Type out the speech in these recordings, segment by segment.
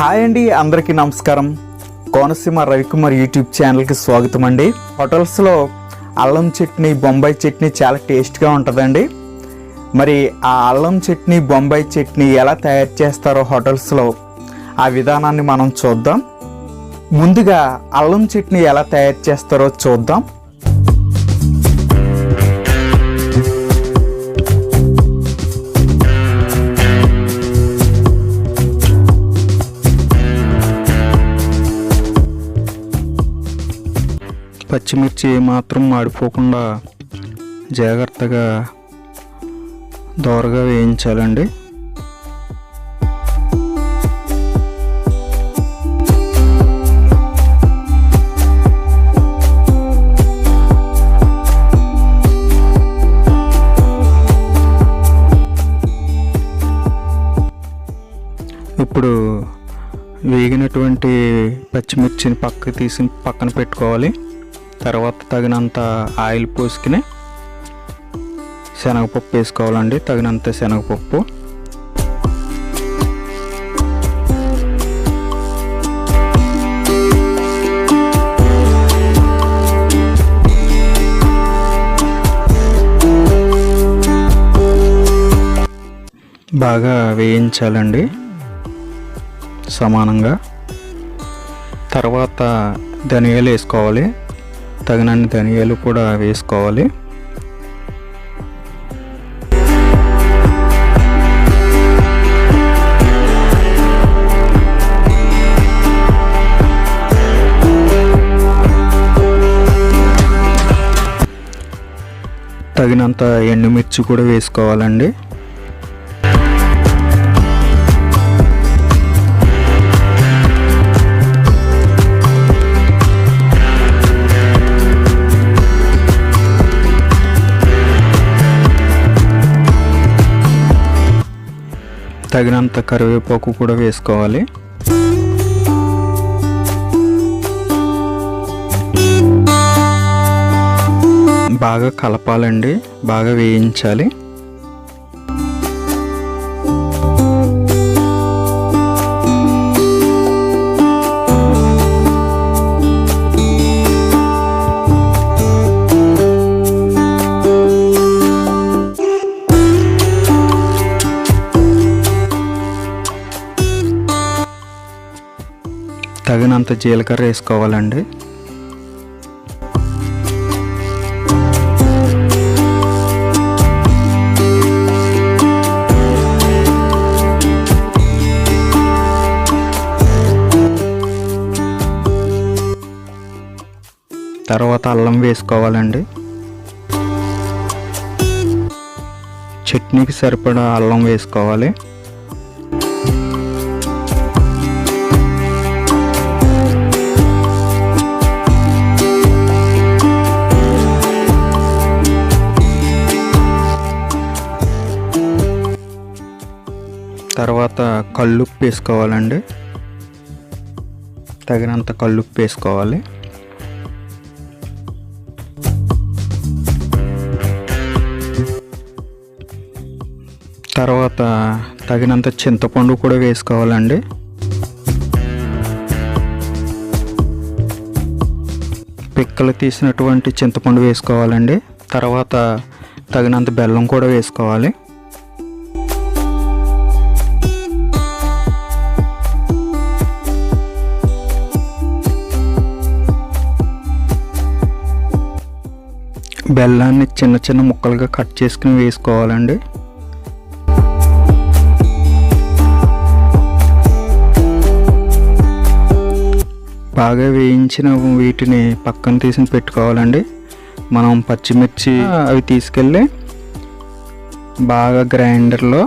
Hi అండి అందరికీ నమస్కారం. కోనసీమ రవికుమార్ యూట్యూబ్ ఛానల్కి స్వాగతం అండి. హోటల్స్లో అల్లం చట్నీ బొంబాయి చట్నీ చాలా టేస్ట్గా ఉంటుందండి. మరి ఆ అల్లం చట్నీ బొంబాయి చట్నీ ఎలా తయారు చేస్తారో హోటల్స్లో ఆ విధానాన్ని మనం చూద్దాం. ముందుగా అల్లం చట్నీ ఎలా తయారు చేస్తారో చూద్దాం. పచ్చిమిర్చి మాత్రం మాడిపోకుండా జాగ్రత్తగా దోరగా వేయించాలండి. ఇప్పుడు వేగినటువంటి పచ్చిమిర్చిని పక్కకి తీసి పక్కన పెట్టుకోవాలి. తర్వాత తగినంత ఆయిల్ పోసుకుని శనగపప్పు వేసుకోవాలండి తగినంత శనగపప్పు. బాగా వేయించాలండి సమానంగా. తర్వాత ధనియాలు వేసుకోవాలి. తగినన్ని ధనియాలు కూడా వేసుకోవాలి. తగినంత ఎండుమిర్చి కూడా వేసుకోవాలండి. తగినంత కరివేపాకు కూడా వేసుకోవాలి. బాగా కలపాలండి. బాగా వేయించాలి. కొంత జీలకర్ర వేసుకోవాలండి. తర్వాత అల్లం వేసుకోవాలండి. చట్నీకి సరిపడా అల్లం వేసుకోవాలి. తర్వాత కల్లుప్పు వేసుకోవాలండి. తగినంత కల్లుప్పు వేసుకోవాలి. తర్వాత తగినంత చింతపండు కూడా వేసుకోవాలండి. పిక్కలు తీసినటువంటి చింతపండు వేసుకోవాలండి. తర్వాత తగినంత బెల్లం కూడా వేసుకోవాలి. బెల్లాన్ని చిన్న చిన్న ముక్కలుగా కట్ చేసుకుని వేసుకోవాలండి. బాగా వేయించిన వీటిని పక్కన తీసి పెట్టుకోవాలండి. మనం పచ్చిమిర్చి అవి తీసుకెళ్ళి బాగా గ్రైండర్లో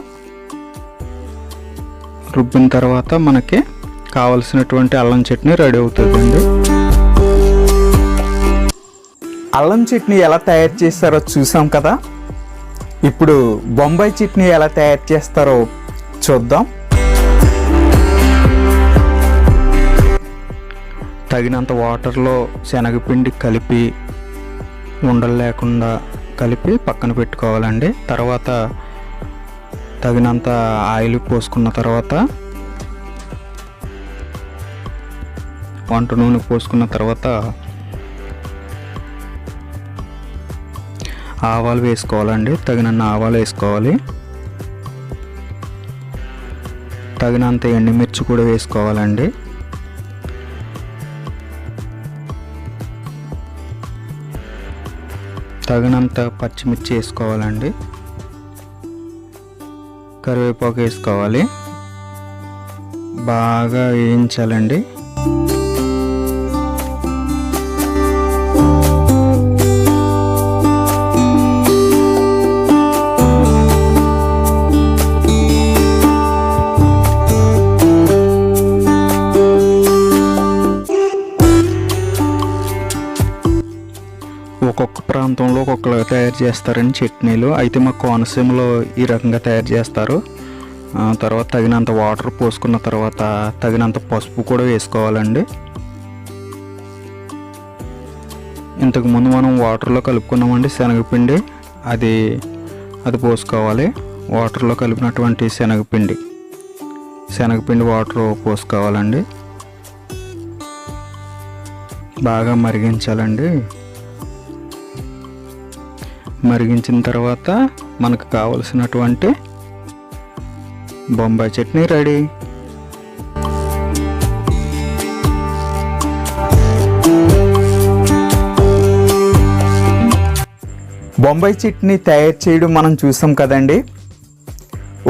రుబ్బిన తర్వాత మనకి కావలసినటువంటి అల్లం చట్నీ రెడీ అవుతుందండి. అల్లం చట్నీ ఎలా తయారు చేస్తారో చూసాం కదా? ఇప్పుడు బొంబాయి చట్నీ ఎలా తయారు చేస్తారో చూద్దాం. తగినంత వాటర్లో శనగపిండి కలిపి ఉండలు లేకుండా కలిపి పక్కన పెట్టుకోవాలండి. తర్వాత తగినంత ఆయిల్ పోసుకున్న తర్వాత వంట నూనె పోసుకున్న తర్వాత ఆవాలు వేసుకోవాలండి. తగినన్ని ఆవాలు వేసుకోవాలి. తగినంత ఎండుమిర్చి కూడా వేసుకోవాలండి. తగినంత పచ్చిమిర్చి వేసుకోవాలండి. కరివేపాకు వేసుకోవాలి. బాగా వేయించాలండి. ఒక్కొక్క ప్రాంతంలో ఒక్కొక్కలా తయారు చేస్తారండి చట్నీలు. అయితే మా కోనసీమలో ఈ రకంగా తయారు చేస్తారు. తర్వాత తగినంత వాటర్ పోసుకున్న తర్వాత తగినంత పసుపు కూడా వేసుకోవాలండి. ఇంతకుముందు మనం వాటర్లో కలుపుకున్నామండి శనగపిండి. అది అది పోసుకోవాలి. వాటర్లో కలిపినటువంటి శనగపిండి. శనగపిండి వాటర్ పోసుకోవాలండి. బాగా మరిగించాలండి. మరిగించిన తర్వాత మనకు కావలసినటువంటి బొంబాయి చట్నీ రెడీ. బొంబాయి చట్నీ తయారు చేయడం మనం చూసాం కదండి.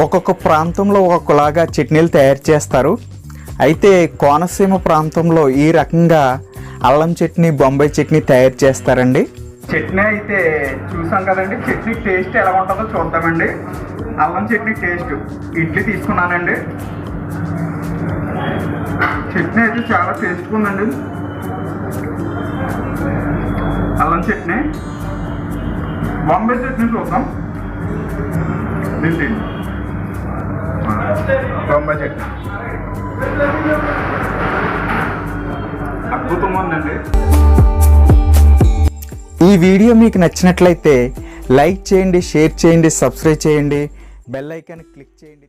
ఒక్కొక్క ప్రాంతంలో ఒక్కొక్కలాగా చట్నీలు తయారు చేస్తారు. అయితే కోనసీమ ప్రాంతంలో ఈ రకంగా అల్లం చట్నీ బొంబాయి చట్నీ తయారు చేస్తారండి. చట్నీ అయితే చూసాం కదండి. చట్నీ టేస్ట్ ఎలా ఉంటుందో చూద్దామండి. అల్లం చట్నీ టేస్ట్. ఇడ్లీ తీసుకున్నానండి. చట్నీ అయితే చాలా టేస్ట్గా ఉందండి. అల్లం చట్నీ. బాంబే చట్నీ చూద్దాం. దిండి బాంబే చట్నీ. అద్భుతంగా ఉందండి. ఈ వీడియో మీకు నచ్చినట్లయితే లైక్ చేయండి షేర్ చేయండి సబ్స్క్రైబ్ చేయండి బెల్ ఐకాన్ క్లిక్ చేయండి.